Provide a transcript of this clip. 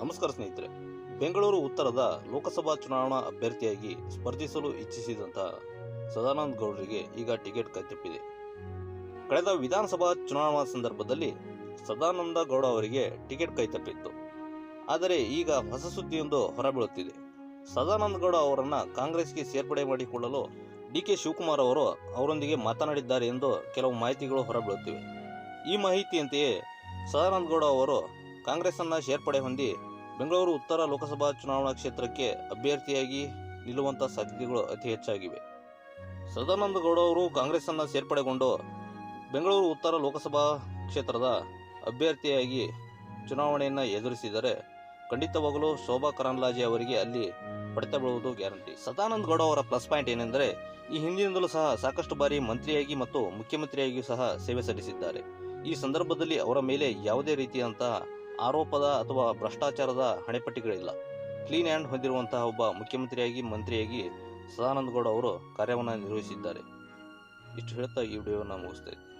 ನಮಸ್ಕಾರ ಸ್ನೇಹಿತರೆ. ಬೆಂಗಳೂರು ಉತ್ತರದ ಲೋಕಸಭಾ ಚುನಾವಣಾ ಅಭ್ಯರ್ಥಿಯಾಗಿ ಸ್ಪರ್ಧಿಸಲು ಇಚ್ಛಿಸಿದಂಥ ಸದಾನಂದ ಗೌಡರಿಗೆ ಈಗ ಟಿಕೆಟ್ ಕೈತಪ್ಪಿದೆ ಕಳೆದ ವಿಧಾನಸಭಾ ಚುನಾವಣಾ ಸಂದರ್ಭದಲ್ಲಿ ಸದಾನಂದ ಗೌಡ ಅವರಿಗೆ ಟಿಕೆಟ್ ಕೈತಪ್ಪಿತ್ತು. ಆದರೆ ಈಗ ಹೊಸ ಸುದ್ದಿಯೊಂದು ಹೊರಬೀಳುತ್ತಿದೆ. ಸದಾನಂದ ಗೌಡ ಅವರನ್ನು ಕಾಂಗ್ರೆಸ್ಗೆ ಸೇರ್ಪಡೆ ಮಾಡಿಕೊಳ್ಳಲು ಡಿ ಕೆ ಶಿವಕುಮಾರ್ ಅವರು ಅವರೊಂದಿಗೆ ಮಾತನಾಡಿದ್ದಾರೆ ಎಂದು ಕೆಲವು ಮಾಹಿತಿಗಳು ಹೊರಬೀಳುತ್ತಿವೆ. ಈ ಮಾಹಿತಿಯಂತೆಯೇ ಸದಾನಂದ ಗೌಡ ಅವರು ಕಾಂಗ್ರೆಸ್ಸನ್ನು ಸೇರ್ಪಡೆ ಹೊಂದಿ ಬೆಂಗಳೂರು ಉತ್ತರ ಲೋಕಸಭಾ ಚುನಾವಣಾ ಕ್ಷೇತ್ರಕ್ಕೆ ಅಭ್ಯರ್ಥಿಯಾಗಿ ನಿಲ್ಲುವಂಥ ಸಾಧ್ಯತೆಗಳು ಅತಿ ಹೆಚ್ಚಾಗಿವೆ. ಸದಾನಂದ ಗೌಡ ಅವರು ಕಾಂಗ್ರೆಸ್ಸನ್ನು ಸೇರ್ಪಡೆಗೊಂಡು ಬೆಂಗಳೂರು ಉತ್ತರ ಲೋಕಸಭಾ ಕ್ಷೇತ್ರದ ಅಭ್ಯರ್ಥಿಯಾಗಿ ಚುನಾವಣೆಯನ್ನು ಎದುರಿಸಿದರೆ ಖಂಡಿತವಾಗಲೂ ಶೋಭಾ ಕರಂದ್ಲಾಜೆ ಅವರಿಗೆ ಅಲ್ಲಿ ಪಡೆತ ಬೀಳುವುದು ಗ್ಯಾರಂಟಿ. ಸದಾನಂದ ಗೌಡ ಅವರ ಪ್ಲಸ್ ಪಾಯಿಂಟ್ ಏನೆಂದರೆ ಈ ಹಿಂದಿನಿಂದಲೂ ಸಹ ಸಾಕಷ್ಟು ಬಾರಿ ಮಂತ್ರಿಯಾಗಿ ಮತ್ತು ಮುಖ್ಯಮಂತ್ರಿಯಾಗಿಯೂ ಸಹ ಸೇವೆ ಸಲ್ಲಿಸಿದ್ದಾರೆ. ಈ ಸಂದರ್ಭದಲ್ಲಿ ಅವರ ಮೇಲೆ ಯಾವುದೇ ರೀತಿಯಂತಹ ಆರೋಪದ ಅಥವಾ ಭ್ರಷ್ಟಾಚಾರದ ಹಣೆಪಟ್ಟಿಗಳಿಲ್ಲ. ಕ್ಲೀನ್ ಹ್ಯಾಂಡ್ ಹೊಂದಿರುವಂತಹ ಒಬ್ಬ ಮುಖ್ಯಮಂತ್ರಿಯಾಗಿ, ಮಂತ್ರಿಯಾಗಿ ಸದಾನಂದ ಗೌಡ ಅವರು ಕಾರ್ಯವನ್ನು ನಿರ್ವಹಿಸಿದ್ದಾರೆ. ಇಷ್ಟು ಹೇಳ್ತಾ ಈ ವಿಡಿಯೋವನ್ನು ಮುಗಿಸ್ತಾ